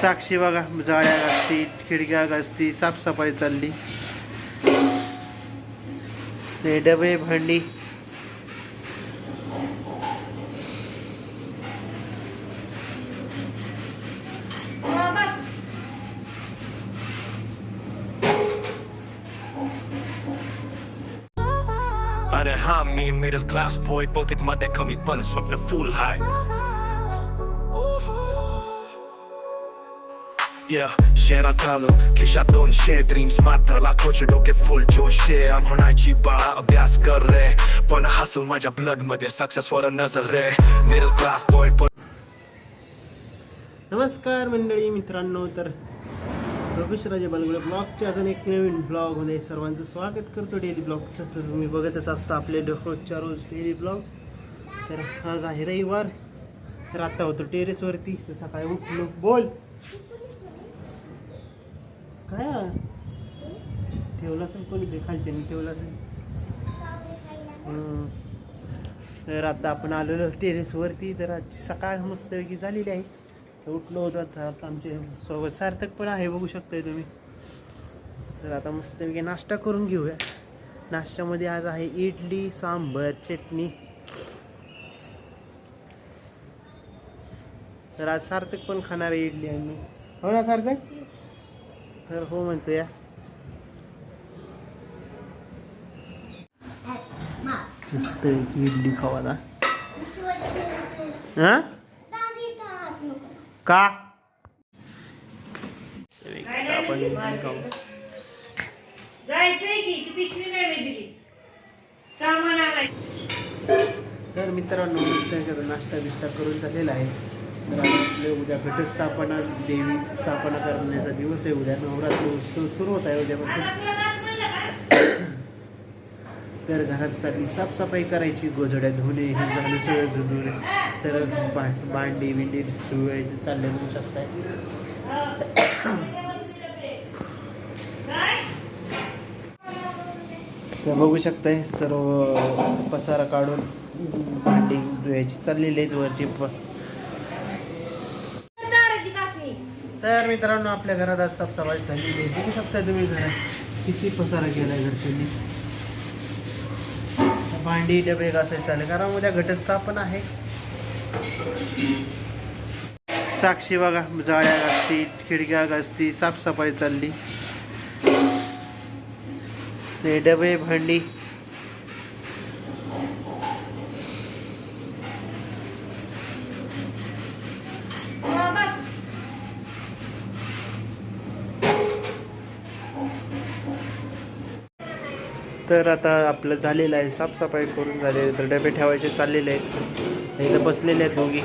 साक्षी बघा जाळ्या घासती खिडक्या घासती साफसफाई चालली. ते डबे भांडी. अरे हा मी मिडल क्लास बॉय पॉकेटमध्ये कमी पण स्वप्न फुल हाय Yeah, शहरात आलो खिशात दोनशे ड्रीम्स मात्र लाखोचे डोके फुल जोशे म्हणायची बाळा अभ्यास कर रे. पण हसल माझ्या ब्लडमध्ये सक्सेस वर नजर रे. मिडल क्लास बॉय नमस्कार मंडळी मित्रांनो. तर रमेश राजे बालगुडे ब्लॉगच्या अजून एक नवीन ब्लॉगमध्ये सर्वांचं स्वागत करतो. डेली ब्लॉगचं तर तुम्ही बघतच असता आपले रोजच्या रोज डेली ब्लॉग तर आज आहे रविवार. तर आत्ता होतो टेरेसवरती तर सकाळी उठलो. बोल. काय? ठेवलं असेल कोणी देखायला त्यांनी ठेवलं असेल. तर आता आपण आलेलो टेरेसवरती तर आज सकाळ मस्तपैकी झालेली आहे. तर उठलो होतो आता. आता आमचे सोबत सार्थक पण आहे बघू शकताय तुम्ही. तर आता मस्तपैकी नाश्ता करून घेऊया. नाश्त्यामध्ये आज आहे इडली सांबर चटणी. तर आज सार्थक पण खाणार आहे इडली आम्ही हो ना सार्थक? तर हो म्हणतो या मस्त इडली खावा ना हा? का? आपण इडली खाऊ. जायचंय की ती पिशवी नाही मी दिली. सामान आणायचं. तर मित्रांनो नाश्ता बिष्टा करून झालेला आहे. तर आपले उद्या घटस्थापना देवी स्थापना करण्याचा दिवस आहे. उद्या नवरात्र उत्सव सुरू होत आहे उद्यापासून. तर घरात चालली साफसफाई करायची गोजड्या धुणे हे झालं सगळं धुणे तर बा भांडी बिंडी धुवायचे चालले बघू शकताय. तर बघू शकताय सर्व पसारा काढून भांडी धुवायची चाललेली आहेत. वरची प तर मित्रांनो आपल्या घरात आज साफसफाई झालेली आहे. बघू शकता तुम्ही घरात किती पसारा केलाय घरच्यांनी. भांडी डबे घासायचे चालले कारण उद्या घटस्थापन आहे. साक्षी बघा जाळ्या घासती खिडक्या घासती साफसफाई चालली. ते डबे भांडी. तर आता आपलं झालेलं आहे साफसफाई करून झालेली तर डबे ठेवायचे चाललेले आहेत. इथं बसलेले आहेत दोघी.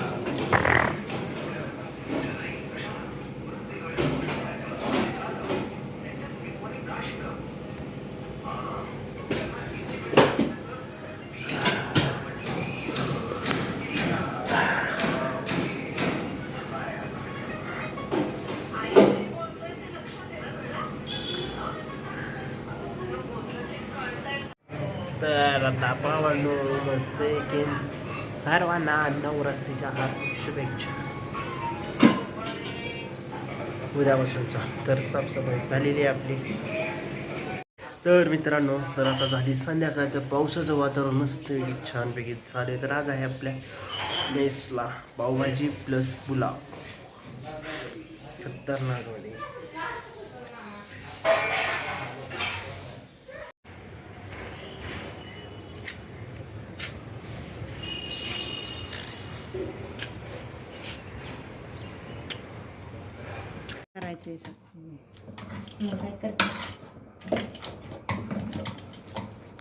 तर आता पावांनो मस्त की सर्वांना नवरात्रीच्या हार्दिक शुभेच्छा. उद्यापासूनचा तर साफसफाई झालेली आहे आपली. तर मित्रांनो तर आता झाली संध्याकाळ. तर पावसाचं वातावरण मस्त छानपैकी चालेल. तर आज आहे आपल्या मेसला. पावभाजी प्लस पुलाव. खतरनाक मध्ये करायचंय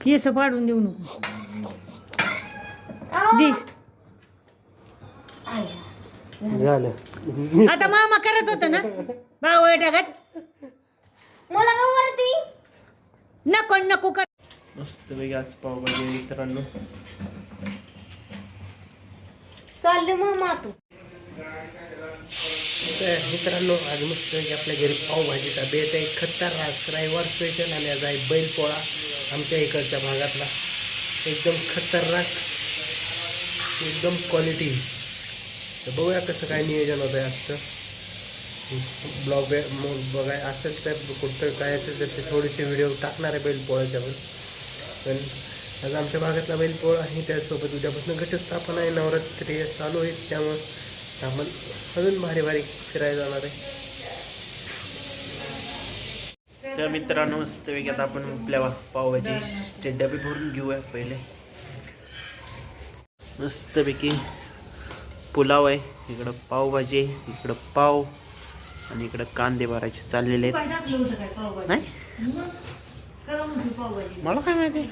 केस पाडून देऊ नको. दिस झालं. आता मामा करत होता ना? भाऊ टाकत. मला का वरती? नको नको कर. मस्त वेगळी आज पावभाजी मित्रांनो. चालले मामा तू तर मित्रांनो आज मस्त आपल्या घरी पावभाजीचा बेत आहे. खतरनाक रविवार स्पेशल आणि आज आहे बैलपोळा आमच्या इकडच्या भागातला. एकदम खतरनाक एकदम क्वालिटी तर बघूया कसं काय नियोजन होतं आहे आजचं ब्लॉग मग बघाय असेल तर कुठं काय असेल तर ते थोडेसे व्हिडिओ टाकणार आहे बैलपोळ्याच्या पण. पण आज आमच्या भागातला बैलपोळा आहे त्यासोबत उद्यापासून घटस्थापना आहे नवरात्री चालू आहे त्यामुळं आपण अजून भारी भारी फिरायला जाणार आहे. तर मित्रांनो मस्तपैकी आता आपण आपल्या पावभाजी डबे भरून घेऊया पहिले. मस्तपैकी पुलाव आहे. इकडं पावभाजी आहे इकडं पाव आणि इकडं कांदे भरायचे चाललेले आहेत. काय टाकलं होतं काय पावभाजी? नाही? पावभाजी. मला काय माहिती?